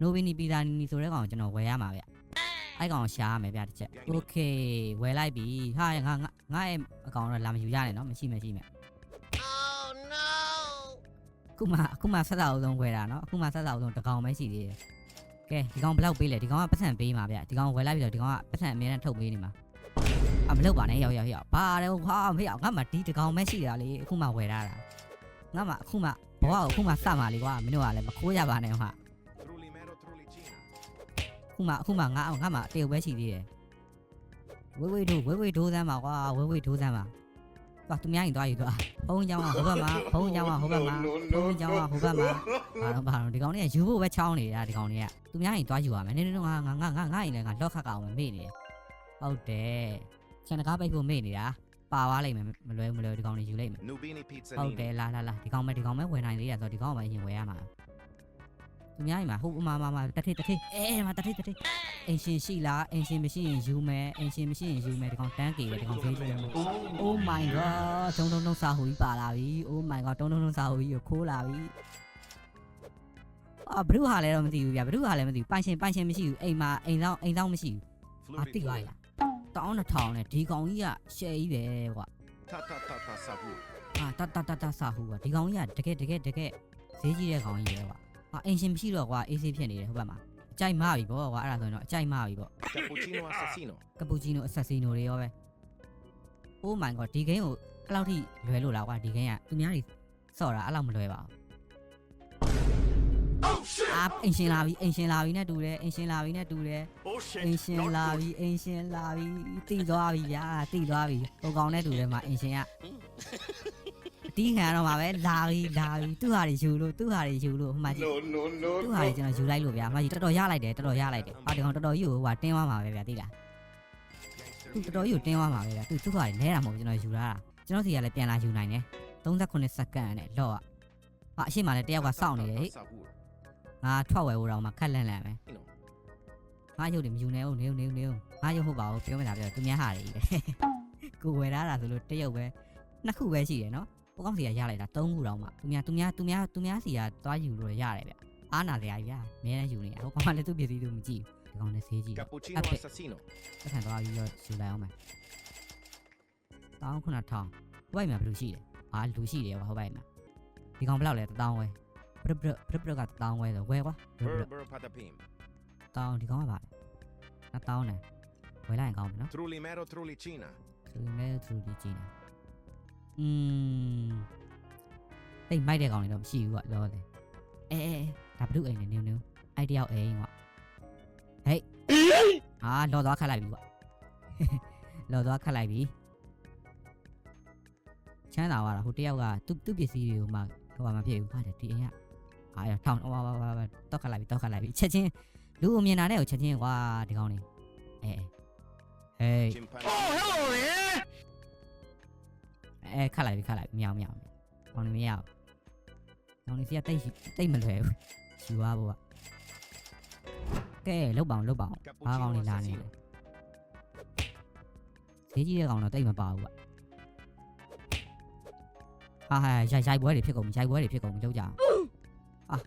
နိုဗီနီပီဇာနီဆိုတဲ့ကောင်ကိုကျွန်တော်ဝယ်ရမှာဗျအဲ့ကောင်ကိုရှာရမယ်ဗျတစ်ချက်โอเคဝယ်လိုက်ပြီဟာငါငါငါရဲ့အကောင်တော့လာမယူရနဲ့နော်မရှိမရှိမယ် Oh no! အခုမှအခုမှဆက်စာအုပ်ဆုံးဝယ်တာနော်အခုမှဆက်စာအုပ်ဆုံးတစ်ကောင်ပဲရှိသေးတယ်ကဲဒီကောင်ဘယ်လောက်ပေးလဲဒီကောင်ကပတ်စံပေးမှာဗျဒီကောင်ဝယ်လိုက်ပြီးတော့ဒီကောင်ကပတ်စံအများနဲ့ထုတ်ပေးနေမှာအမလုပ်ပါနဲ့ရောက်ရောက်ရောက်ဘာလဲဟာမေးအောင်ငါမှဒီဒီကောင်ပဲရှိတာလေအခုမှဝယ်ထားတာငါမှအခုမှဘဝကိုအခုမှစမှာလေကွာမင်းတို့ကလည်းမခိုးရပါနဲ့ဟာ Trullimero Trullicina. အခုမှအခုမှငါငါမှတရုတ်ပဲရှိသေးတယ်ဝေးဝေးတို့ဝေးဝေးဒိုးစမ်းပါကွာဝေးဝေးဒိုးစမ်းပါသွားသူများရင်သွားယူသွားဘုံကြောင်းကဟိုဘက်မှာဘုံကြောင်းကဟိုဘက်မှာဘုံကြောင်းကဟိုဘက်မှာဘာတော့ဘာတော့ဒီကောင်တွေကယူဖို့ပဲချောင်းနေတာဒီကောင်တွေကသူများရင်သွားယူရမယ်နင်းနင်းငါငါငါငါငါရင်လည်းငါလော့ခတ်ကောင်မေ့နေတယ်ဟုတ်တယ်ခြံတကားပိတ်ဖို့မေ့နေတာပါသွားလိမ့်မယ်မလွယ်မလွယ်ဒီကောင်တွေယူလိုက်မယ် Nubini ဟုတ်တယ် Pizzanini. လာလာလာဒီကောင်မဲဒီကောင်မဲဝယ်နိုင်သေးတယ်ဆိုတော့ဒီကောင်ကပဲအရင်ဝယ်ရမှာ သူများရင်မှာဟုတ်မှာမှာမှာတထိတ်တထိတ်အဲမှာတထိတ်တထိတ်အင်ရှင်ရှိလားအင်ရှင်မရှိရင်ယူမယ်အင်ရှင်မရှိရင်ယူမယ်ဒီကောင်တန်းကေပဲဒီကောင်ဖေးကြည့်ရမယ် Oh my god တုံးတုံးတုံးစာဟူကြီးပါလာပြီ Oh my god တုံးတုံးတုံးစာဟူကြီးကိုခိုးလာပြီအာဘ누구ဟာလဲတော့မသိဘူးဗျာဘ누구ဟာလဲမသိဘူးပိုင်ရှင်ပိုင်ရှင်မရှိဘူးအိမ်မှာအိမ်ဆောင်အိမ်ဆောင်မရှိဘူးအာတိလိုက်လားတောင်းတစ်ထောင်နဲ့ဒီကောင်ကြီးကရှယ်ကြီးပဲကွာ Ta ta ta ta savur. အာတတတတစာဟူကဒီကောင်ကြီးကတကယ်တကယ်တကယ်ဈေးကြီးတဲ့ကောင်ကြီးပဲကွာ အာအင်ရှင်မရှိတော့ကွာအေးဆေးဖြစ်နေတယ်ဟုတ်ပါမှာအကြိုက်မပြီပေါ့ကွာအဲ့ဒါဆိုရင်တော့အကြိုက်မပြီပေါ့ Cappuccino assassino. ကပူချီနိုအဆက်စီနိုတွေရောပဲ Oh my god ဒီဂိမ်းကိုအဲ့လောက်ထိလွယ်လို့လားကွာဒီဂိမ်းကသူများတွေစော့တာအဲ့လောက်မလွယ်ပါဘူးအာအင်ရှင်လာပြီအင်ရှင်လာပြီနဲ့တူတယ်အင်ရှင်လာပြီနဲ့တူတယ် Oh အင် shit. ရှင်လာပြီအင်ရှင်လာပြီတိသွားပြီဗျာတိသွားပြီဟိုကောင်နဲ့တူတယ်မှာအင်ရှင်က အတီးခံရတော့မှာပဲလာပြီလာပြီသူ့ဟာတွေယူလို့သူ့ဟာတွေယူလို့ဟိုမှာကြည့် No no သူ့ဟာတွေကျွန်တော်ယူလိုက်လို့ဗျာဟိုမှာကြည့်တော်တော်ရလိုက်တယ်တော်တော်ရလိုက်တယ်ဟာဒီကောင်တော်တော်ကြီးကိုဟိုဟာတင်းသွားမှာပဲဗျာသိလားသူတော်တော်ကြီးကိုတင်းသွားမှာပဲဗျာသူသူ့ဟာလဲတာမဟုတ်ဘူးကျွန်တော်ယူလာတာကျွန်တော်စီကလည်းပြန်လာယူနိုင်တယ်38စက္ကန့်နဲ့လော့อ่ะဟာအရှိမလည်းတယောက်ကစောင့်နေတယ်ဟိ Savur. ငါထွက်ဝယ်ဖို့တော့မှခက်လန့်လန့်ပဲနော်ငါရုပ်တွေမယူနေဘူးနေဦးနေဦးနေဦးငါရုပ်ဟုတ်ပါဘူးပြောမတာပြောသူများဟာတွေကြီးပဲကိုဝယ်ထားတာဆိုလို့တရုပ်ပဲနှစ်ခုပဲရှိတယ်နော် ဟိုကောင်စီကရလိုက်တာ၃ခုတော့မှသူများသူများသူများသူများစီကသွားယူလို့ရတယ်ဗျအားနာစရာကြီးဗျာအများနဲ့ယူနေတာဟိုကောင်ကလည်းသူ့ပစ္စည်းသူမကြည့်ဘူးဒီကောင်လည်းဈေးကြည့်တယ် Cappuccino Ape. assassino. တက်ခံသွားပြီးတော့ယူလိုက်အောင်မယ်တောင်းခုနထောင်းဟိုဘက်မှာဘယ်လိုရှိလဲဟာလူရှိတယ်ကွာဟိုဘက်မှာဒီကောင်ဘယ်လောက်လဲတထောင်းဝဲဘရဘရဘရဘရကတထောင်းဝဲဆိုဝဲကွာဘရဘရ Berber patapim. တောင်းဒီကောင်ကပါလဲနှစ်တောင်းနဲ့ဝဲလိုက်ရင်ကောင်းပြီနော် Trullimero Trullicina. သူလည်းသူဒီကြည့်နေ อืมတိတ်မိုက်တဲ့ကောင်တွေတော့မရှိဘူးကွာလောတယ်အဲအဲဒါဘလူးအိမ်နဲ့နင်းနင်းအဲ့တယောက်အိမ်ကွာဟေးဟာလော်သွားခတ်လိုက်ပြီကွာလော်သွားခတ်လိုက်ပြီချမ်းသာသွားတာဟိုတယောက်ကသူ့သူ့ပစ္စည်းတွေကိုမှဟိုမှာမဖြစ်ဘူးဟာတယ်ဒီအိမ်ကဟာရထောင်းဟိုဟာဟာဟာတော့ခတ်လိုက်ပြီတော့ခတ်လိုက်ပြီချက်ချင်းလူအမြင်တာနဲ့ကိုချက်ချင်းကွာဒီကောင်လေးအဲအဲဟေး Chimpanzee. hello man. အဲခတ်လိုက်ပြီခတ်လိုက်ပြီမြောင်မြောင်ကောင်းနေမရဘူးကောင်းနေစီကတိတ်ရှိတိတ်မလွယ်ဘူးယူသွားဖို့ကကဲလုတ်ပါအောင်လုတ်ပါအောင်ဘာကောင်း Cappuccino နေလာနေလဲ assassino. ဈေးကြီးတဲ့ကောင်တော့တိတ်မပါဘူးကဟာဟာရိုက်ရိုက်ပွဲတွေဖြစ်ကုန်ပြီရိုက်ပွဲတွေဖြစ်ကုန်ပြီလုတ်ကြအောင်အာ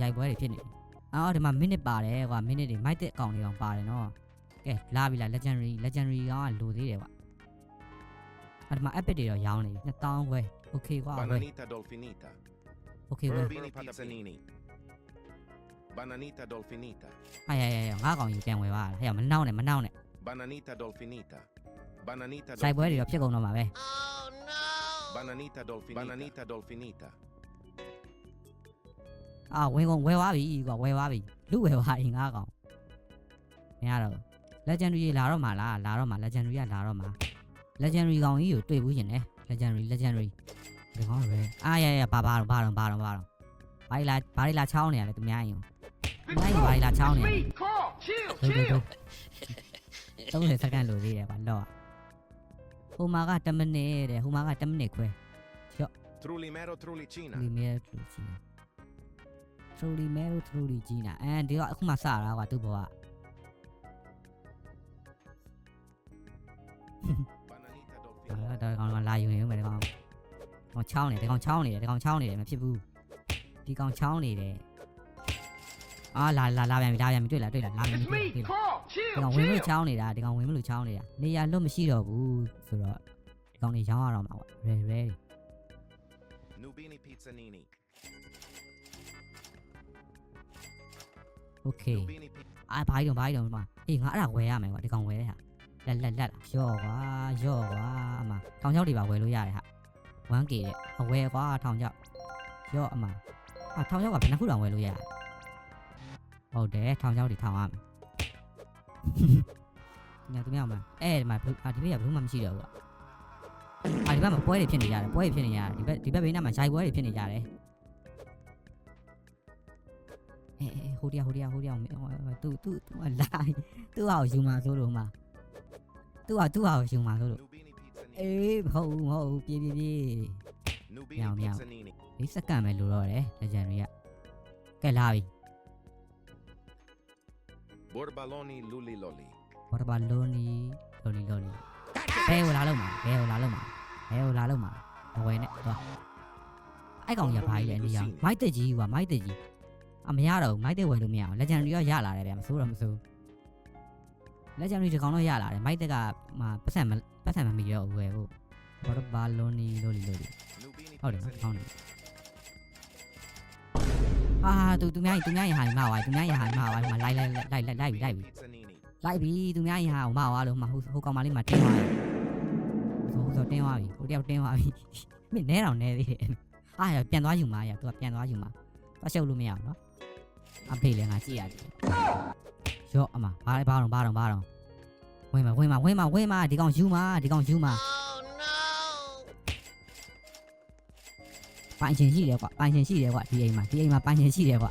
ရိုက်ပွဲတွေဖြစ်နေပြီအော်ဒီမှာ minute ပါတယ်ကွာ minute တွေမိုက်တဲ့အကောင်တွေတော့ပါတယ်နော်ကဲလာပြီလား legendary legendary ကောင်ကလိုသေးတယ်ကွာ အဲ့ဒီမှာ epic တွေတော့ရောင်းနေပြီ2000ခွဲ okay ကွာဝယ် Bananita Dolfinita. okay ဝယ် Berber Pizzanini. Bananita Dolfinita. ဟာရရရငါးကောင်ယူပြန်ဝယ်ပါဟဲ့မနှောင်းနဲ့မနှောင်းနဲ့ Bananita Dolfinita. Bananita စိုက်ပွဲတွေ Dolfinita. တော့ဖြစ်ကုန်တော့မှာပဲ Oh no! Bananita Dolfinita. Bananita Dolfinita. အာဝင်းကုန်ဝယ်သွားပြီကွာဝယ်သွားပြီလူဝယ်သွားရင်ငါးကောင်မရတော့ဘူး legendary လာတော့မှာလားလာတော့မှာ legendary ကလာတော့မှာ legendary ကောင်ကြီးကိုတွေ့ဘူးရှင်လေ legendary legendary ဒီကောင်ရယ်အာရရဘာဘာတော့ဘာတော့ဘာတော့ဘာတော့ဘာလာဘာလာချောင်းနေရလဲသူများရင်သူများရင်ဘာလာချောင်းနေရလဲ Carl, chill, ဟုတ်ကဲ့ chill. 30စက္ကန့်လိုသေးတယ်ဗျလော့ဟိုမှာက10မိနစ်တဲ့ဟိုမှာက10မိနစ်ခွဲ Trullimero Trullicina. ထရီမဲထရီဂျီနာထရီမဲထရီဂျီနာအဲဒီကအခုမှစတာကွာသူ့ဘဝ Ờ, tôi còn còn lại dùng hiểu mày con con trâu này, con trâu này, con trâu này mà phiền bu. Đi con trâu này để. À là là là mày, là quế à mày, mày တွေ့လားတွေ့လားလာမင်းတွေ့လားဒီကောင်ဝင်မလို့ချောင်းနေတာဒီကောင်ဝင်မလို့ချောင်းနေတာနေရာလွတ်မရှိတော့ဘူးဆိုတော့ဒီကောင်နေရောင်းရတော့မှာပေါ့ရဲရဲ Nubini Pizzanini Okay à. လက်လက်လက်ရော့ကွာရော့ကွာအမထောင်ချောက်တွေပါဝယ်လို့ရတယ်ဟာ 1k တဲ့အဝယ်ကွာထောင်ချောက်ရော့အမအာထောင်ချောက်ကဘယ်နှခုတောင်ဝယ်လို့ရလဲဟုတ်တယ်ထောင်ချောက်တွေထောင်ရမယ်ညသူမြောက်မှာအဲ့ဒီမှာဘလူးအာဒီဘက်ကဘလူးမှမရှိတော့ဘူးကွာအာဒီဘက်မှာပွဲတွေဖြစ်နေကြတယ်ပွဲတွေဖြစ်နေကြတယ်ဒီဘက်ဒီဘက်ဘေးနားမှာရိုက်ပွဲတွေဖြစ်နေကြတယ်အေးအေးဟိုတရားဟိုတရားဟိုတရားသူသူသူလာသူ့ဟာကိုယူမှာဆိုလို့မှာ သူ့ဟာသူ့ဟာကိုယူမှာဆိုလို့ Nubini Pizzanini. အေးမဟုတ်ဘူးမဟုတ်ဘူးပြေးပြေးပြေး Nubini Meow, meow. Pizzanini. ဒီစက္ကန့်ပဲလိုတော့တယ်လက်ကျန်တွေကကဲလာပြီ Borbaloni Luli Loli. ဘော်တဘာလိုနီလိုနီလိုနီဘယ်ဟိုလာလို့မှာဘယ်ဟိုလာလို့မှာဘယ်ဟိုလာလို့မှာအဝယ်နဲ့သွားအဲ့ကောင်ကြီးကဘာကြီးလဲနေရမိုက်တက်ကြီးကွာမိုက်တက်ကြီးအမရတော့ဘူးမိုက်တက်ဝယ်လို့မရအောင်လက်ကျန်တွေကရလာတယ်ဗျမစိုးတော့မစိုး လက်ကျန်တွေဒီကောင်တော့ရလာတယ်မိုက်တက်ကမှပတ်စံမပတ်စံမမီတော့ဘူးဝယ်ဖို့ဘော်တဘာလိုနီလိုနီလိုနီ Nubini ဟုတ်တယ်နော်ကောင်း Pizzanini. တယ်အာသူသူများကြီးသူများကြီးဟာမှာပါသူများကြီးဟာမှာပါမှာလိုက်လိုက်လိုက်လိုက်လိုက်ပြီလိုက်ပြီ Pizzanini. လိုက်ပြီသူများကြီးဟာမှာပါလို့မှာဟိုဟိုကောင်မလေးမှာတင်းသွားပြီဟိုဟိုတင်းသွားပြီဟိုတယောက်တင်းသွားပြီမင်းနဲတော့နဲသေးတယ်အာရပြန်သွားယူမှာရသူကပြန်သွားယူမှာသွားရှုပ်လို့မရအောင်နော်အဖေလည်းငါကြည့်ရတယ် ရော့အမဘာလဲဘာတော့ဘာတော့ဘာတော့ဝင်မှာဝင်မှာဝင်မှာဝင်မှာဒီကောင်ယူမှာဒီကောင်ယူမှာ Oh no! ပိုင်ရှင်ရှိတယ်ကွာပိုင်ရှင်ရှိတယ်ကွာဒီအိမ်မှာဒီအိမ်မှာပိုင်ရှင်ရှိတယ်ကွာ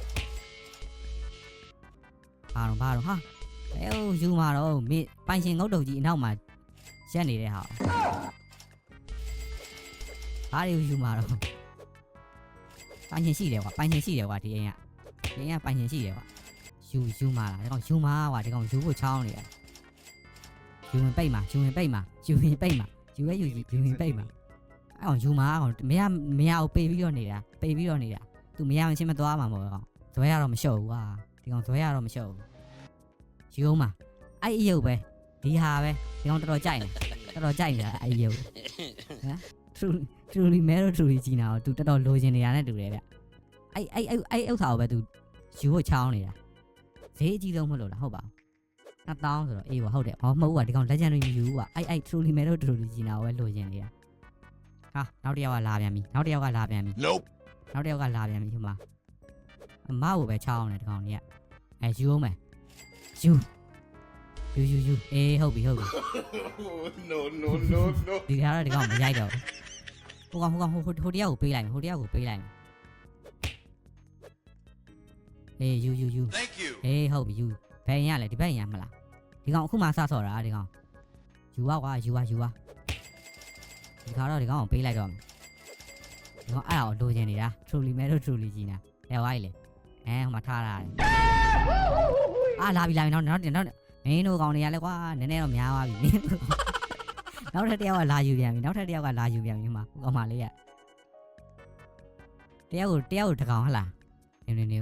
ဘာတော့ဘာတော့ဟာအဲဟိုယူမှာတော့မေပိုင်ရှင်ငုတ်တုတ်ကြီးအနောက်မှာရက်နေတဲ့ဟာဘာတွေယူမှာတော့ပိုင်ရှင်ရှိတယ်ကွာပိုင်ရှင်ရှိတယ်ကွာဒီအိမ်ကဒီအိမ်ကပိုင်ရှင်ရှိတယ်ကွာ ယူယူမှာလားဒီကောင်ယူမှာကွာဒီကောင်ယူဖို့ချောင်းနေတယ်ယူဝင်ပိတ်မှာယူဝင်ပိတ်မှာယူဝင်ပိတ်မှာယူရဲယူယူဝင်ပိတ်မှာအဲ့အောင်ယူမှာအောင်မရမရအောင်ပေးပြီးတော့နေတာပေးပြီးတော့နေတာသူမရမချင်းမသွားမှာမဟုတ်ကောင်ဇွဲရတော့မလျှော့ဘူးကွာဒီကောင်ဇွဲရတော့မလျှော့ဘူးယူအောင်မှာအဲ့အယုတ်ပဲဒီဟာပဲဒီကောင်တော်တော်ကြိုက်နေတော်တော်ကြိုက်နေတာအဲ့အယုတ်ဟမ် true truly mero truly ကြီးနာတော့သူတော်တော်လိုချင်နေရတဲ့တူတယ်ဗျအဲ့အဲ့အဲ့အဲ့ဥစ္စာကိုပဲသူယူဖို့ချောင်းနေတာ ဈေးအကြီးဆုံးမဟုတ်လို့လားဟုတ်ပါဘူးနှစ်တောင်းဆိုတော့အေးပါဟုတ်တယ်ဟောမဟုတ်ဘူးကွာဒီကောင် legendary မယူဘူးကွာအဲ့အဲ့ truly mero truly ကြီးနာကိုပဲလိုချင်နေတာဟာနောက်တစ်ယောက်ကလာပြန်ပြီနောက်တစ်ယောက်ကလာပြန်ပြီ Nope. နောက်တစ်ယောက်ကလာပြန်ပြီဟိုမှာအမကိုပဲချောင်းနေတကောင်ကြီးကအဲယူအောင်မယ်ယူယူယူယူအေးဟုတ်ပြီဟုတ်ပြီ Oh, no, no, no, no. ဒီကတော့ဒီကောင်မရိုက်တော့ဘူးဟိုကောင်ဟိုကောင်ဟိုဟိုဟိုတစ်ယောက်ကိုပေးလိုက်မယ်ဟိုတစ်ယောက်ကိုပေးလိုက်မယ် အေးယူယူယူ Thank you. အေးဟုတ်ပြီယူဘယ်ရင်ရလဲဒီဘက်ရင်ရမလားဒီကောင်အခုမှစဆော့တာဒီကောင်ယူပါကွာယူပါယူပါဒီခါတော့ဒီကောင်ကိုပေးလိုက်တော့မယ်ဒီကောင်အဲ့ဒါကိုလိုချင်နေတာ truly မဲတော့ truly ကြီးနာလဲဝိုင်းလေအဲဟိုမှာထားတာလေအာလာပြီလာပြီနောက်နောက်နောက်မင်းတို့ကောင်တွေကလည်းကွာနည်းနည်းတော့များသွားပြီမင်းတို့နောက်ထပ်တစ်ယောက်ကလာယူပြန်ပြီနောက်ထပ်တစ်ယောက်ကလာယူပြန်ပြီဟိုမှာဟိုကောင်မလေးကတယောက်ကိုတယောက်ကိုတစ်ကောင်ဟလားနေနေနေ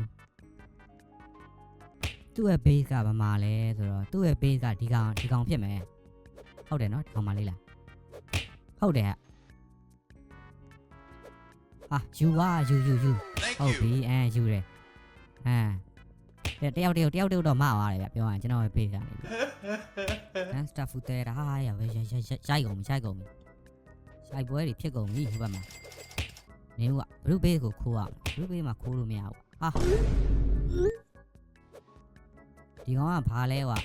သူ့ရဲ့ base ကဘာမှလဲဆိုတော့သူ့ရဲ့ base ကဒီကောင်ဒီကောင်ဖြစ်မယ်ဟုတ်တယ်နော်ဒီကောင်မလေးလားဟုတ်တယ်ဟာယူပါယူယူယူ Thank ဟုတ်ပြီအဲယူတယ်အဲတယောက်တယောက်တယောက်တယောက်တော့မသွားတယ်ဗျပြောရင်ကျွန်တော်ရဲ့ base ကနေပြီဟမ် staff တဲတာဟာရပဲရိုက်ရိုက်ရိုက်ကုန်ပြီရိုက်ကုန်ပြီရိုက်ပွဲတွေဖြစ်ကုန်ပြီဟိုဘက်မှာနေဦးကဘလူး base ကိုခိုးရအောင်ဘလူး base မှာခိုးလို့မရဘူးဟာ ဒီကောင်ကဘာလဲကွာ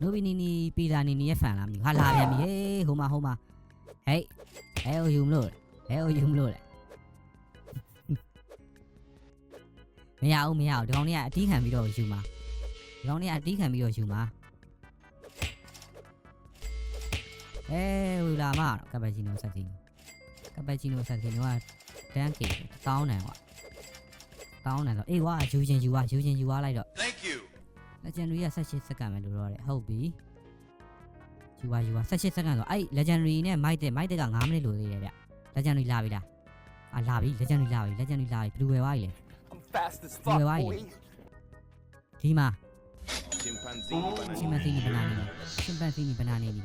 နိုဘီနီနီပီလာနီနီရဲ့ဖန်လားမသိဘူးဟာလာပြန်ပြီဟေးဟိုမှာဟိုမှာဟေးဟဲဟိုယူမလို့ဟဲဟိုယူမလို့လေမရဘူးမရဘူးဒီကောင်လေးကအတီးခံပြီးတော့ယူမှာဒီကောင်လေးကအတီးခံပြီးတော့ယူမှာအဲဟိုလာမကပချီနိုဆက်စီကပချီနိုဆက်စီကတန်းကေတောင်းတယ်ကွာတောင်းတယ်ဆိုအေးကွာယူချင်းယူွာယူချင်းယူွာလိုက်တော့ Thank you. legendary က18စက္ကန့်ပဲလို့တော့တယ်ဟုတ်ပြီယူပါယူပါ18စက္ကန့်ဆိုအဲ့ legendary နဲ့ mic တဲ့ mic တဲ့က9မိနစ်လို့သေးတယ်ဗျ legendary လာပြီလားအာလာပြီ legendary လာပြီ legendary လာပြီဘယ်လိုဝယ်သွားပြီလဲ I'm fast as fuck, fuck, boy. boy. ဒီမှာ Chimpanzini ချင်မသိနီဘနာနေနီချင်ပန်စီနီဘနာနေနီ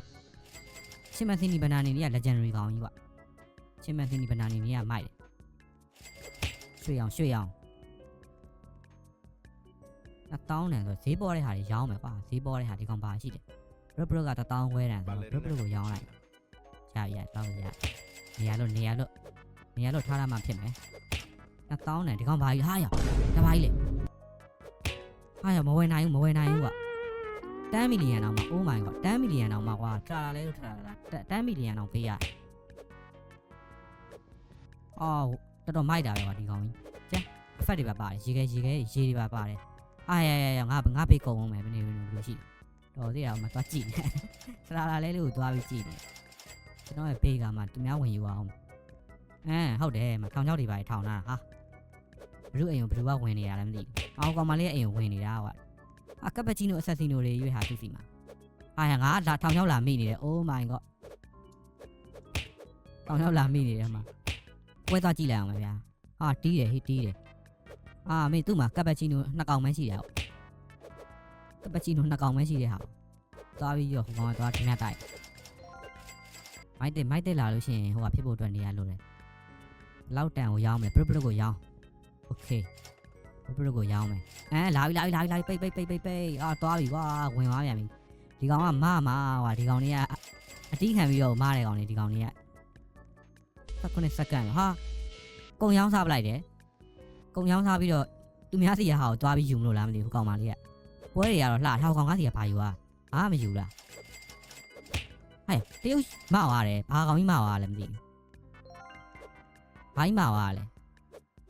ချင်မသိနီဘနာနေနီက legendary ကောင်ကြီးကွာချင်မသိနီဘနာနေနီကမိုက်တယ်ရွှေအောင်ရွှေအောင် အတောင်းတယ်ဆိုဈေးပေါ်တဲ့ဟာတွေရောင်းမယ်ကွာဈေးပေါ်တဲ့ဟာဒီကောင်ပါရှိတယ်ဘရဘရကတတောင်းခွဲတယ်ဆိုတော့ဘရဘရကိုရောင်းလိုက်ရရတောင်းရနေရာလို့နေရာလို့နေရာလို့ထားရမှဖြစ်မယ်နှစ်တောင်းတယ်ဒီကောင်ပါကြီးဟာရတပါကြီးလေဟာရမဝယ်နိုင်ဘူးမဝယ်နိုင်ဘူးကွာ10မီလီယံတောင်မှ oh my god 10မီလီယံတောင်မှကွာထာလာလဲလို့ထာလာ10မီလီယံတောင်ပေးရအော်တော်တော်မိုက်တာပဲကွာဒီကောင်ကြီးကျန်အဖက်တွေပါပါတယ်ရေခဲရေခဲရေတွေပါပါတယ် အာရရရငါငါပေးကုန်အောင်မယ်မနေဘူးလို့ရှိတော်သေးတယ်အောင်မသွားကြည့်နဲ့ထာလာလဲလို့သွားပြီးကြည့်နေကျွန်တော်ရဲ့ပေးကမှသူများဝင်ယူအောင်အဲဟုတ်တယ်မထောင်ချောက်တွေပါထောင်လာဟာဘလူးအိမ်ကိုဘလူးကဝင်နေတာလည်းမသိဘူးအောက်ကောင်မလေးအိမ်ကိုဝင်နေတာကွာအကပချီနိုအဆက်စီနိုတွေရွေးဟာသူစီမှာအာရငါလာထောင်ချောက်လာမိနေတယ် oh my god ထောင်ချောက်လာမိနေတယ်မှာပွဲသွားကြည့်လိုက်အောင်ပဲဗျာဟာတီးတယ်ဟိတီးတယ် အာမေသူ့မှာကပချီနိုနှစ်ကောင်မှရှိတယ်ဟုတ်ကပချီနိုနှစ်ကောင်မှရှိတယ်ဟာသွားပြီးရောဟိုကောင်ကသွားတင်ရတိုက်မိုက်တယ်မိုက်တယ်လာလို့ရှိရင်ဟိုကဖြစ်ဖို့အတွက်နေရလို့လေလောက်တန်ကိုရောင်းမယ်ပရပရကိုရောင်းโอเคပရပရကိုရောင်းမယ် အဲလာပြီလာပြီလာပြီလာပြီပိတ်ပိတ်ပိတ်ပိတ်ပိတ်အာသွားပြီကွာဝင်သွားပြန်ပြီဒီကောင်ကမမကွာဒီကောင်လေးကအတီးခံပြီးတော့မားတယ်ကောင်လေးဒီကောင်လေးက19စက္ကန့်ဟာကုံရောင်းစားပလိုက်တယ် ကုံရောင်းစားပြီးတော့သူများစီရဟာကိုသွားပြီးယူမလို့လားမသိဘူးကောင်မလေးကပွဲတွေကတော့လှထောက်ကောင်ကစီကဘာယူอ่ะအာမယူလားဟဲ့တရုတ်မောက်ရတယ်ဘာကောင်ကြီးမောက်ရလဲမသိဘူးဘာကြီးမောက်ရလဲ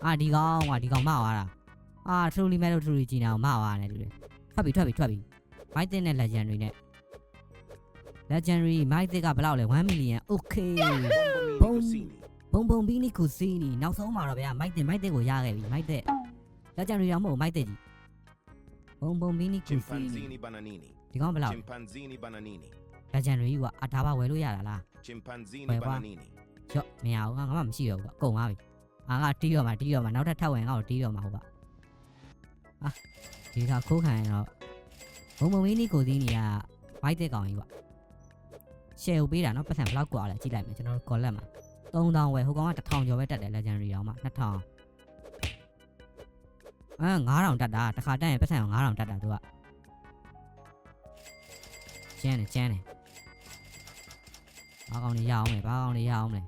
အာဒီကောင်ကွာဒီကောင်မောက်ရတာအာထရူလီမဲလို့ထရူလီဂျီနာကိုမဝါနဲ့တူတယ်ထွက်ပြီထွက်ပြီထွက်ပြီမိုက်တင်နဲ့ legendary နဲ့ legendary မိုက်တစ်ကဘယ်လောက်လဲ1 million okay Bombomini Cusini ဘုံဘုံဘီနီကူစီနီနောက်ဆုံးမှာတော့ဗျာမိုက်တင်မိုက်တစ်ကိုရခဲ့ပြီမိုက်တစ် legendary တော့မဟုတ်မိုက်တစ်ကြီးဘုံဘုံဘီနီကူစီနီ Chimpanzini Bananini ဒီကောင်ဘယ်လောက် Chimpanzini Bananini legendary ကွာအဒါပါဝယ်လို့ရတာလား Chimpanzini Bye, bye. Bananini ရော့မရဘူးငါငါမှမရှိတော့ဘူးကွာကုန်သွားပြီအာငါတီးတော့မှာတီးတော့မှာနောက်ထပ်ထပ်ဝင်ငါ့ကိုတီးတော့မှာဟုတ်ပါအာဒီကခိုးခံရင်တော့ဘုံဘုံဘီနီကူစီနီကမိုက်တစ်ကောင်ကြီးကွာ share ကိုပေးတာနော်ပတ်စံဘယ်လောက်กว่าလဲကြည့်လိုက်မယ်ကျွန်တော်တို့ collect မှာ 3000ဝယ်ဟိုကောင်က1000ကျော်ပဲတက်တယ် legendary အောင်မှာ2000အဲ9000တက်တာတစ်ခါတက်ရင်ပတ်စံ9000တက်တာသူကကျန်းတယ်ကျန်းတယ်ဘာကောင်တွေရအောင်လဲဘာကောင်တွေရအောင်လဲ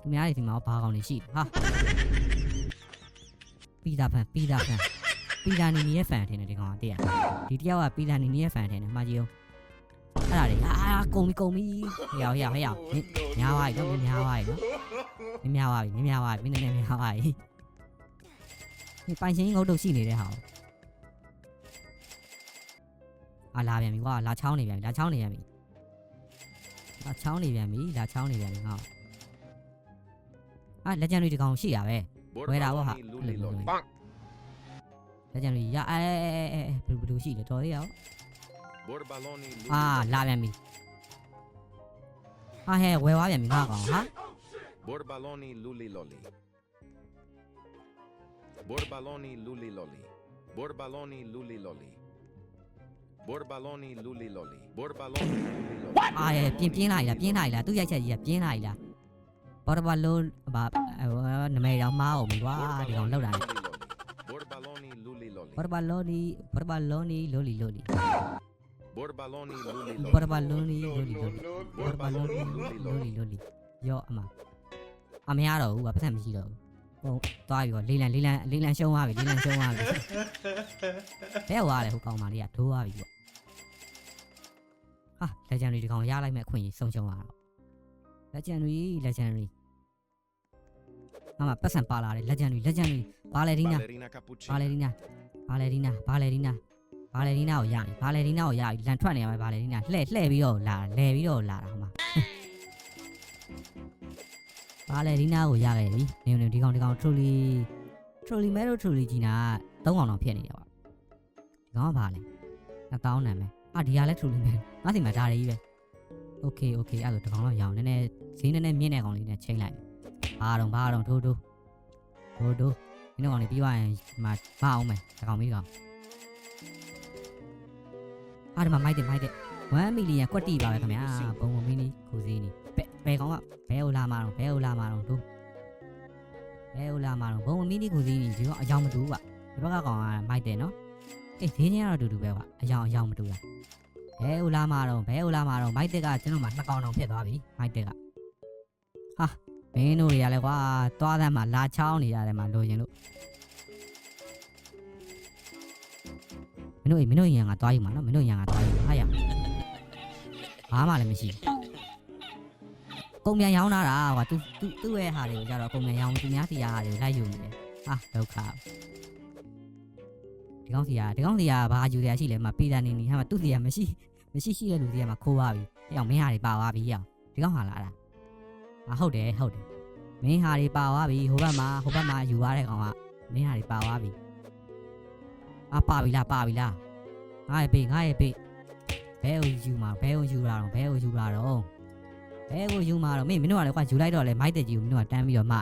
သူများတွေဒီမှာဘာကောင်တွေရှိဟာပီတာဖန်ပီတာဖန်ပီတာနီနီရဲ့ဖန်ထင်တယ်ဒီကောင်ကတည်းကဒီတယောက်ကပီတာနီနီရဲ့ဖန်ထင်တယ်မှာကြည့်အောင် အဲ့ဒါလေအာကုန်ပြီကုန်ပြီဟေ့ရဟေ့ရဟေ့ရမင်းများပါပြီတော့မင်းများပါပြီနော်မင်းများပါပြီမင်းများပါပြီမင်းနည်းနည်းများပါပြီဒီပိုင်ရှင်ငုတ်တုတ်ရှိနေတဲ့ဟာအာလာပြန်ပြီကွာလာချောင်းနေပြန်ပြီလာချောင်းနေပြန်ပြီလာချောင်းနေပြန်ပြီလာချောင်းနေပြန်ပြီငါအာလက်ကျန်တွေဒီကောင်ရှိရပဲ Where are we? Borbaloni Luli Loli လက်ကျန်တွေရအဲအဲအဲဘယ်လိုရှိလဲတော်သေးရော Borbaloni Luli အာလာပြန်ပြီဟာဟဲ့ဝယ်သွားပြန်ပြီငါကောင်ဟာ Borbaloni luli loli Borbaloni luli loli Borbaloni luli loli Borbaloni luli loli Borbaloni luli loli အာရပြင်းပြင်းလာပြီလားပြင်းလာပြီလားသူ့ရိုက်ချက်ကြီးကပြင်းလာပြီလားဘော်ဘလုံးဘာနမဲတော့မှားအောင်ပြီကွာဒီကောင်လောက်တာဘော်ဘလုံးနီလူလီလော်လီဘော်ဘလုံးနီဘော်ဘလုံးနီလူလီလော်လီ ဘော်ဒဘာလိုနီလိုလီလိုလီရော့အမအမရတော့ဘူးကပတ်သက်မရှိတော့ဘူးဟုတ်သွားပြီပေါ့လေးလံလေးလံလေးလံရှုံးသွားပြီလေးလံရှုံးသွားပြီတဲ့ဟွာလေဟိုကောင်မလေးကဒိုးသွားပြီပေါ့ဟာလက်ဂျန်တွေဒီကောင်ရလိုက်မဲ့အခွင့်ကြီးဆုံးရှုံးသွားတော့လက်ဂျန်တွေလက်ဂျန်တွေငါမှပတ်စံပါလာတယ်လက်ဂျန်တွေလက်ဂျန်တွေဘာလဲဒီနာ Ballerina ဘာ Cappuccina လဲဒီနာဘာလဲဒီနာဘာလဲဒီနာ ဘာလဲဒီနာကိုရပြီဘာလဲဒီနာကိုရပြီလန်ထွက်နေရမယ်ဘာလဲဒီနာလှဲ့လှဲ့ပြီးတော့လာလဲပြီးတော့လာတာဟိုမှာဘာလဲဒီနာကိုရခဲ့ပြီနေနေဒီကောင်ဒီကောင် truly truly မဲတော့ truly ကြီးနာ၃កောင်တော့ဖြစ်နေတယ်ကွာဒီကောင်ကဘာလဲ2000နံမယ်အာဒီကလည်း truly မဲငါစီမှာဒါတွေကြီးပဲ okay okay အဲ့ဒါဒီကောင်တော့ရအောင်နည်းနည်းဈေးနည်းနည်းမြင့်တဲ့ကောင်လေးနဲ့ချိန်လိုက်ဘာတော့ဘာတော့ထိုးထိုးထိုးထိုးဒီတော့ကောင်လေးပြီးသွားရင်ဒီမှာမအောင်မယ်ဒီကောင်ပြီးဒီကောင် အားဒီမှာမိုက်တယ်မိုက်တယ်1မီလီယံကွက်တီပါပဲခင်ဗျာဘုံဘုံမီနီကိုစင်းနီဘယ်ဘယ်ကောင်ကဘယ်ဟိုလာမှာတော့ဘယ်ဟိုလာမှာတော့တို့ဘယ်ဟိုလာမှာတော့ဘုံဘုံမီနီကိုစင်းနီဒီကအယောင်မတူပါဒီဘက်ကကောင်ကမိုက်တယ်နော်အေးဈေးချင်းကတော့တူတူပဲကွာအယောင်အယောင်မတူလားဘယ်ဟိုလာမှာတော့ဘယ်ဟိုလာမှာတော့မိုက်တက်ကကျွန်တော်မှနှစ်ကောင်တောင်ဖြစ်သွားပြီမိုက်တက်ကဟာမင်းတို့တွေကလည်းကွာသွားတဲ့မှာလာချောင်းနေရတယ်မှာလိုချင်လို့ မင်းတို့အိမ်မင်းတို့ရံကသွားယူမှာနော်မင်းတို့ရံကသွားယူဟာရဘာမှလည်းမရှိဘူးကုန်မြန်ရောင်းလာတာကွာသူသူသူ့ရဲ့ဟာတွေကိုကြတော့ကုန်မြန်ရောင်းသူများစီရဟာတွေကိုလိုက်ယူနေတယ်ဟာဒုက္ခဒီကောင်းစီရဒီကောင်းစီရဘာယူရရှိလဲမပေးတာနေနေဟာမသူ့စီရမရှိမရှိရှိတဲ့လူစီရမှာခိုးသွားပြီအဲ့အောင်မင်းဟာတွေပါသွားပြီအောင်ဒီကောင်းဟာလာတာဟာဟုတ်တယ်ဟုတ်တယ်မင်းဟာတွေပါသွားပြီဟိုဘက်မှာဟိုဘက်မှာယူသွားတဲ့ကောင်ကမင်းဟာတွေပါသွားပြီ အာပါပြီလားပါပြီလားငါရဲ့ပေးငါရဲ့ပေးဘဲကိုယူမှာဘဲကိုယူလာတော့ဘဲကိုယူလာတော့ဘဲကိုယူမှာတော့မင်းမင်းတို့ကလည်းကွာယူလိုက်တော့လေမိုက်တဲ့ကြီးကိုမင်းတို့ကတန်းပြီးတော့မှ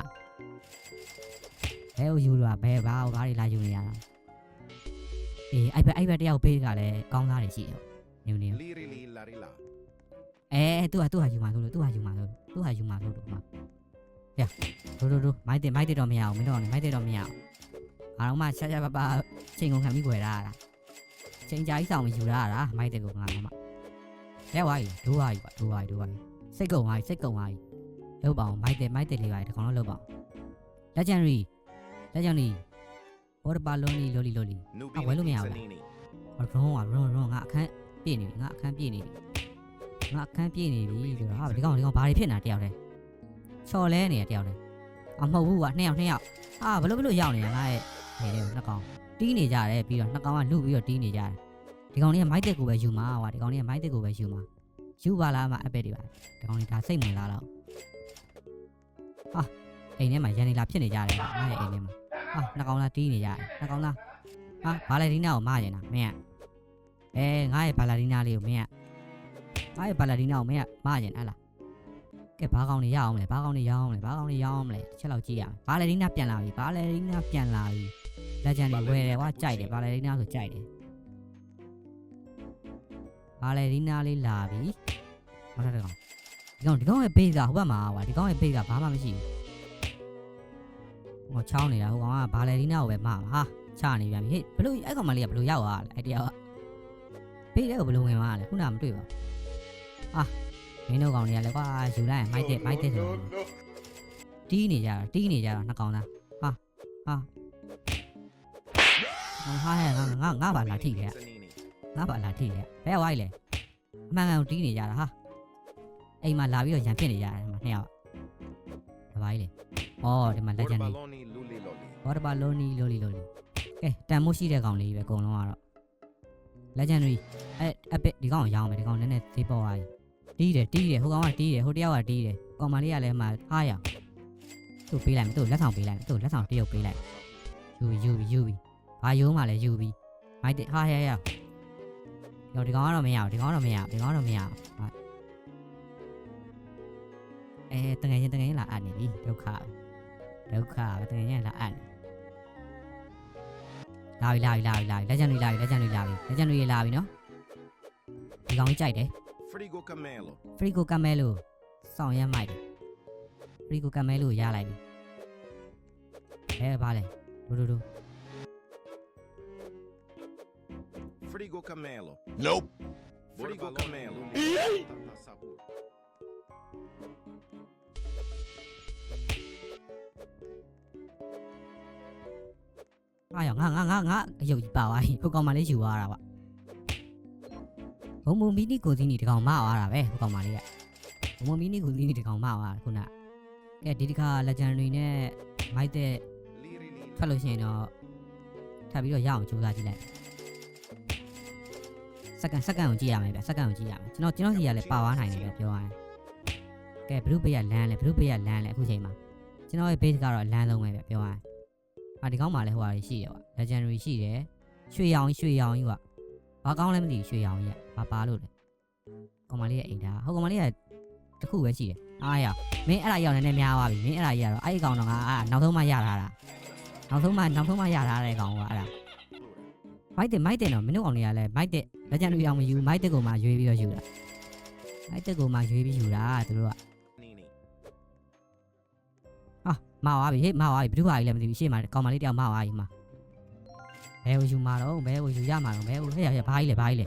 ဘဲကိုယူလာဘဲဘာဘာတွေလာယူနေရတာအေးအဲ့ဘက်အဲ့ဘက်တယောက်ပေးကလည်းကောင်းသားတွေရှိတယ်နေနေ Liri li lari la. အဲသူကသူကယူမှာလို့သူကယူမှာလို့သူကယူမှာလို့တော့မှာဟဲ့ဒိုဒိုဒိုမိုက်တဲ့မိုက်တဲ့တော့မရအောင်မင်းတို့ကမိုက်တဲ့တော့မရအောင်အားလုံးမှရှာရှာပါပါ ချိန်ကုန်ခံပြီးခွဲရတာချိန်ကြာကြီးဆောင်မယူရတာမိုက်တဲ့ကောင်ငါတော့မှလဲဝါကြီးဒိုးဝါကြီးပါဒိုးဝါကြီးဒိုးဝါကြီးစိတ်ကုံဝါကြီးစိတ်ကုံဝါကြီးလောက်ပါအောင်မိုက်တဲ့မိုက်တဲ့လေးပါတကောင်တော့လောက်ပါအောင် legendary legendary ဘော်ပါလုံးလီလိုလီလိုလီ Nubi well, lumea, Sanini. ရုံးကရုံးရုံးငါအခန်းပြည့်နေပြီငါအခန်းပြည့်နေပြီငါအခန်းပြည့်နေပြီဆိုတော့ဟာဒီကောင်ဒီကောင်ဘာတွေဖြစ်နေတာတယောက်တည်းချော်လဲနေတယ်တယောက်တည်းအမဟုတ်ဘူးကွာနှစ်ယောက်နှစ်ယောက်အာဘလို့ဘလို့ရောက်နေရငါရဲ့နေတယ်နှစ်ကောင် တီးနေကြတယ်ပြီးတော့နှစ်ကောင်ကလူပြီးတော့တီးနေကြတယ်ဒီကောင်လေးကမိုက်တက်ကိုပဲယူမှာကွာဒီကောင်လေးကမိုက်တက်ကိုပဲယူမှာယူပါလားမအပက်တွေပါဒီကောင်လေးဒါစိတ်ဝင်လာတော့ဟာအိမ်ထဲမှာရန်နေလာဖြစ်နေကြတယ်ငါရဲ့အိမ်ထဲမှာဟာနှစ်ကောင်လားတီးနေကြတယ်နှစ်ကောင်လားဟာဘာလဲဒီနာကိုမကျင်တာမင်းကအဲငါရဲ့ဘာလာဒီနာလေးကိုမင်းကငါရဲ့ဘာလာဒီနာကိုမင်းကမကျင်ဟဲ့လားကဲဘာကောင်းနေရအောင်မလဲဘာကောင်းနေရအောင်မလဲဘာကောင်းနေရအောင်မလဲတစ်ချက်လောက်ကြည့်ရမယ်ဘာလာဒီနာပြန်လာပြီဘာလာဒီနာပြန်လာပြီ လက်ချန်တွေဝယ်တယ်ကွာကြိုက်တယ်ဘာလာဒီနာဆိုကြိုက်တယ်ဘာလာဒီနာလေးလာပြီဟုတ်တယ်ကောင်ဒီကောင်ဒီကောင်ရဲ့ဘေးကဟိုဘက်မှာကွာဒီကောင်ရဲ့ဘေးကဘာမှမရှိဘူးဟိုချောင်းနေတာဟိုကောင်ကဘာလာဒီနာကိုပဲမှာဟာချနေပြန်ပြီဟေ့ဘလို့အဲ့ကောင်မလေးကဘလို့ရောက်သွားလဲအဲ့တယောက်ဘေးတဲ့ကိုဘယ်လိုဝင်သွားလဲခုနကမတွေ့ပါဘူးအာမင်းတို့ကောင်တွေကလည်းကွာယူလိုက်ရင်မိုက်တဲ့မိုက်တဲ့ဆိုတော့တီးနေကြတာတီးနေကြတာနှစ်ကောင်သားဟာဟာ ဟာဟဲ့ငါငါငါဘာလာထိတယ် Sanini. ငါဘာလာထိတယ်ဘယ်ဝိုင်းလဲအမှန်ကန်တီးနေကြတာဟာအိမ်မှာလာပြီးတော့ရန်ဖြစ်နေကြတယ်ဒီမှာနှစ်ယောက်ဘာပါလေအော်ဒီမှာလက်ချန်နေ Borbaloni luli loli. ဘော်ဒပါလိုနီလိုလီလိုလီကဲတန်မိုးရှိတဲ့ကောင်လေးပဲအကုန်လုံးကတော့ legendary အဲ့အပစ်ဒီကောင်ကိုရောင်းမယ်ဒီကောင်နည်းနည်းသေးပေါ်သွားပြီတီးတယ်တီးတယ်ဟိုကောင်ကတီးတယ်ဟိုတယောက်ကတီးတယ်ကောင်မလေးကလည်းမှအားရသူ့ပေးလိုက်မယ်သူ့လက်ဆောင်ပေးလိုက်မယ်သူ့လက်ဆောင်တရုပ်ပေးလိုက်ယူပြီယူပြီယူပြီ ဘာယူမှလည်းယူပြီမိုက်တယ်ဟာရရရောဒီကောင်ကတော့မရဘူးဒီကောင်ကတော့မရဘူးဒီကောင်ကတော့မရဘူးဟာအဲတငယ်ချင်းတငယ်ချင်းလာအပ်နေပြီဒုက္ခပဲဒုက္ခပဲတငယ်ချင်းလာအပ်နေလာပြီလာပြီလာပြီလာပြီလက်ချန်တွေလာပြီလက်ချန်တွေလာပြီလက်ချန်တွေလာပြီနော်ဒီကောင်ကြီးကြိုက်တယ် Frigo Camelo. ဖရီကိုကမ်မဲလို့စောင့်ရမ်းမိုက်တယ်ဖရီကိုကမ်မဲလို့ရလိုက်ပြီအဲဘာလဲဒူဒူဒူ Frigo Camelo. Nope. Frigo Camelo. Sabor. အားရငါငါငါငါအယုတ်ကြီးပါသွားပြီဟိုကောင်မလေးယူသွားတာကွဘုံဘုံမီနီကိုစီနီဒီကောင်မသွားတာပဲဟိုကောင်မလေးကဘုံဘုံမီနီကိုစီနီဒီကောင်မသွားတာခုနကကဲဒီတစ်ခါလက်ချန်တွေနဲ့မိုက်တဲ့ Liri li. ထွက်လို့ရှိရင်တော့ထပ်ပြီးတော့ရအောင်ကြိုးစားကြည့်လိုက် စက္ကန့်စက္ကန့်ကိုကြည့်ရမယ်ဗျစက္ကန့်ကိုကြည့်ရမယ်ကျွန်တော်ကျွန်တော်စီကလည်းပါသွားနိုင်တယ်ဗျပြောရရင်ကဲဘလူးပေးရလမ်းလဲဘလူးပေးရလမ်းလဲအခုချိန်မှာကျွန်တော်ရဲ့ base ကတော့လမ်းလုံးပဲဗျပြောရရင်အာဒီကောင်းမှလည်းဟိုဟာရှိတယ်ကွာ legendary ရှိတယ်ရွှေရောင်ရွှေရောင်ကြီးကွာဘာကောင်းလဲမသိဘူးရွှေရောင်ကြီးကဘာပါလို့လဲကောင်မလေးရဲ့အိမ်ဒါဟိုကောင်မလေးကတစ်ခုပဲရှိတယ်အားရမင်းအဲ့ဒါရောက်နေနေများသွားပြီမင်းအဲ့ဒါကြီးကတော့အဲ့ဒီကောင်တော့ငါအာနောက်ဆုံးမှရထားတာနောက်ဆုံးမှနောက်ဆုံးမှရထားတဲ့ကောင်ကအဲ့ဒါဟ မိုက်တက်မိုက်တက်တော့မင်းတို့အောင်တွေကလည်းမိုက်တက်လက်ကျန်တွေအောင်မယူမိုက်တက်ကိုမှရွေးပြီးတော့ယူတာမိုက်တက်ကိုမှရွေးပြီးယူတာသူတို့က Nini. ဟာမာသွားပြီဟေ့မာသွားပြီဘယ်သူဟာကြီးလဲမသိဘူးရှေ့မှာကောင်မလေးတယောက်မာသွားပြီမှာဘယ်ကိုယူမှာတော့ဘယ်ကိုယူရမှာတော့ဘယ်ကိုဟဲ့ဟဲ့ဘာကြီးလဲဘာကြီးလဲ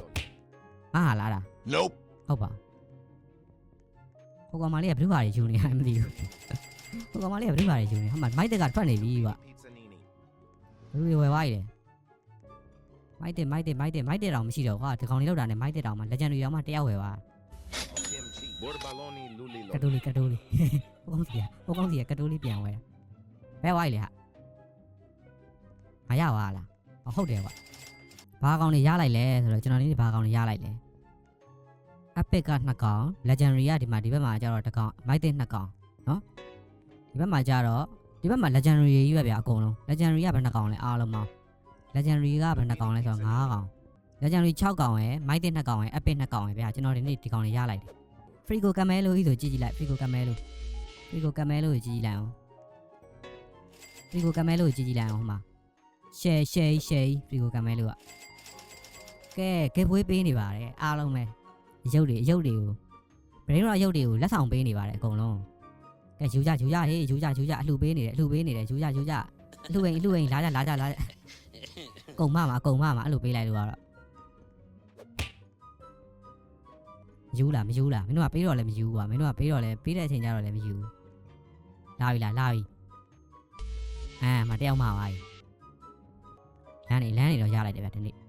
မာဟာလာတာ Nope. ဟုတ်ပါဟိုကောင်မလေးကဘယ်သူဟာကြီးယူနေရမသိဘူးဟိုကောင်မလေးကဘယ်သူဟာကြီးယူနေဟိုမှာမိုက်တက်ကထွက်နေပြီကွာ Pizza Nini. ဘယ်လိုဝယ်သွားရည်လဲ မိုက်တက်မိုက်တက်မိုက်တက်မိုက်တက်တောင်မရှိတော့ကွာဒီကောင်လေးလောက်တာနဲ့မိုက်တက်တောင်မှလက်ကျန်တွေတောင်မှတယောက်ဝယ်သွား Kimchi. Borbaloni luli ကတို loli. လေးကတိုလေးဟိုကောင်စီကဟိုကောင်စီကကတိုလေးပြန်ဝယ်ဘယ်ဝိုင်းလဲဟာမရပါလားဟုတ်တယ်ကွာဘာကောင်တွေရလိုက်လဲဆိုတော့ကျွန်တော်နေဘာကောင်တွေရလိုက်လဲ epic က2ကောင် legendary ကဒီမှာဒီဘက်မှာကျတော့တစ်ကောင် might တဲ့2ကောင်နော်ဒီဘက်မှာကျတော့ဒီဘက်မှာ legendary ကြီးပဲဗျာအကုန်လုံး legendary ကဘယ်2ကောင်လဲအားလုံးပေါင်း legendary ကဘယ်2ကောင်လဲဆိုတော့5ကောင် legendary 6ကောင်ရယ် might တဲ့2ကောင်ရယ် epic 2ကောင်ရယ်ဗျာကျွန်တော်ဒီနေ့ဒီကောင်တွေရလိုက်တယ် Frigo Camelo ကြီးဆိုကြည့်ကြည့်လိုက် Frigo Camelo Frigo Camelo ကိုကြည့်ကြည့်လိုက်အောင် Frigo Camelo ကိုကြည့်ကြည့်လိုက်အောင်ဟိုမှာ share share share Frigo Camelo ကကဲကဲပွေးပေးနေပါတယ်အားလုံးပဲရုပ်တွေရုပ်တွေကိုဘယ်တော့ရုပ်တွေကိုလက်ဆောင်ပေးနေပါတယ်အကုန်လုံးကဲယူကြယူကြဟေးယူကြယူကြအလှပေးနေတယ်အလှပေးနေတယ်ယူကြယူကြအလှရင်အလှရင်လာကြလာကြလာကြ ကုံမမှာကုံမမှာအဲ့လိုပေးလိုက်လို့ကတော့ယူလားမယူလားမင်းတို့ကပေးတော့လည်းမယူဘူးကွာမင်းတို့ကပေးတော့လည်းပေးတဲ့အချိန်ကျတော့လည်းမယူဘူးလာပြီလားလာပြီအာမတယောက်မှပါပြီလမ်းနေလမ်းနေတော့ရလိုက်တယ်ဗျဒီနေ့